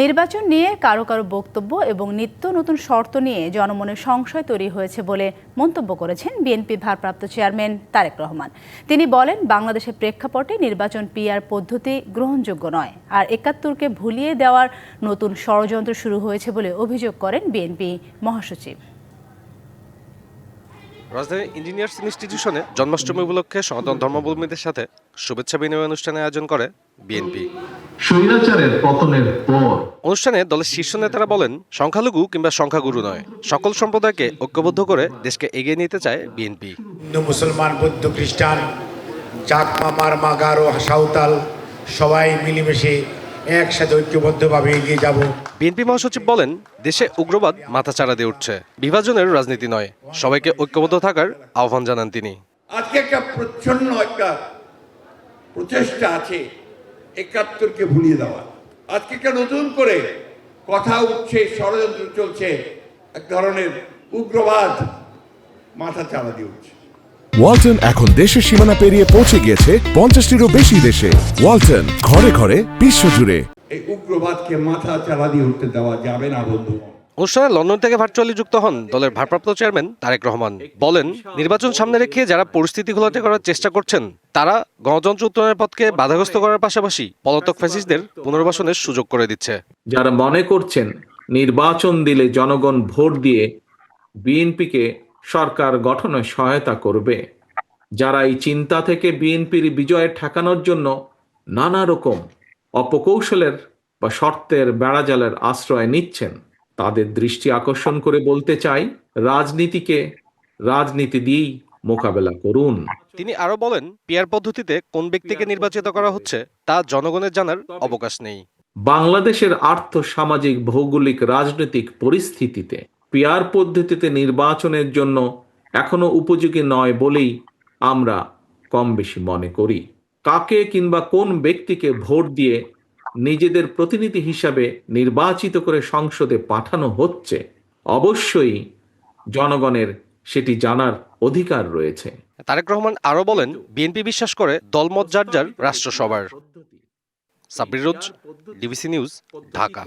নির্বাচন নিয়ে কারও কারও বক্তব্য এবং নিত্য নতুন শর্ত নিয়ে জনমনে সংশয় তৈরি হয়েছে বলে মন্তব্য করেছেন বিএনপি ভারপ্রাপ্ত চেয়ারম্যান তারেক রহমান। তিনি বলেন, বাংলাদেশের প্রেক্ষাপটে নির্বাচন পিআর পদ্ধতি গ্রহণযোগ্য নয় আর একাত্তরকে ভুলিয়ে দেওয়ার নতুন ষড়যন্ত্র শুরু হয়েছে বলে অভিযোগ করেন বিএনপি মহাসচিব। রাজধানীর ইঞ্জিনিয়ার্স ইনস্টিটিউশনে জন্মাষ্টমী উপলক্ষে সনাতন ধর্মাবলম্বীদের সাথে শুভেচ্ছা বিনিময় অনুষ্ঠানের আয়োজন করে বিএনপি। স্বৈরাচারের পতনের পর অনুষ্ঠানে দলের শীর্ষ নেতারা বলেন সংখ্যালঘু কিংবা সংখ্যাগুরু নয় সকল সম্প্রদায়কে ঐক্যবদ্ধ করে দেশকে এগিয়ে নিতে চায় বিএনপি। হিন্দু মুসলমান বৌদ্ধ খ্রিস্টান চাকমা মারমা গারো সাঁওতাল সবাই মিলেমিশে একসাথে ঐক্যবদ্ধভাবে এগিয়ে যাব। বিএনপি মহাসচিব বলেন দেশে উগ্রবাদ মাথাচাড়া দিয়ে উঠছে। বিভাজনের রাজনীতি নয় সবাইকে ঐক্যবদ্ধ থাকার আহ্বান জানান তিনি। আজকে একটা প্রচ্ছন্ন একটা প্রচেষ্টা আছে একাত্তরকে ভুলিয়ে দেওয়া। আজকে একটা নতুন করে কথা উঠছে ষড়যন্ত্র চলছে এক ধরনের উগ্রবাদ মাথা চালা দিয়ে উঠছে। ওয়ালটন এখন দেশের সীমানা পেরিয়ে পৌঁছে গিয়েছে পঞ্চাশটিরও বেশি দেশে। ওয়ালটন ঘরে ঘরে বিশ্বজুড়ে এই উগ্রবাদকে মাথা চালা দিয়ে উঠতে দেওয়া যাবে না বন্ধু। অনুষ্ঠানে লন্ডন থেকে ভার্চুয়ালি যুক্ত হন দলের ভারপ্রাপ্ত চেয়ারম্যান তারেক রহমান। বলেন নির্বাচন সামনে রেখে যারা পরিস্থিতি ঘোলাটে করার চেষ্টা করছেন তারা গণতন্ত্র উত্তরণের পথকে বাধাগ্রস্ত করার পাশাপাশি পলাতক ফ্যাসিস্টদের পুনর্বাসনের সুযোগ করে দিচ্ছে। যারা মনে করছেন নির্বাচন দিলে জনগণ ভোট দিয়ে বিএনপিকে সরকার গঠনে সহায়তা করবে। যারা এই চিন্তা থেকে বিএনপির বিজয় ঠেকানোর জন্য নানা রকম অপকৌশলের বা শর্তের বেড়াজালের আশ্রয় নিচ্ছেন তাদের দৃষ্টি আকর্ষণ করে বলতে চাই রাজনীতিকে রাজনীতি দিয়েই মোকাবেলা করুন। তিনি আরও বলেন পিয়ার পদ্ধতিতে কোন ব্যক্তিকে নির্বাচিত করা হচ্ছে তা জনগণের জানার অবকাশ নেই। বাংলাদেশের আর্থ সামাজিক ভৌগোলিক রাজনৈতিক পরিস্থিতিতে পিয়ার পদ্ধতিতে নির্বাচনের জন্য এখনও উপযোগী নয় বলেই আমরা কম বেশি মনে করি। কাকে কিংবা কোন ব্যক্তিকে ভোট দিয়ে নিজেদের প্রতিনিধি হিসাবে নির্বাচিত করে সংসদে পাঠানো হচ্ছে অবশ্যই জনগণের সেটি জানার অধিকার রয়েছে। তারেক রহমান আরও বলেন বিএনপি বিশ্বাস করে দলমত যার যার রাষ্ট্র সবার ডিবিসি নিউজ ঢাকা।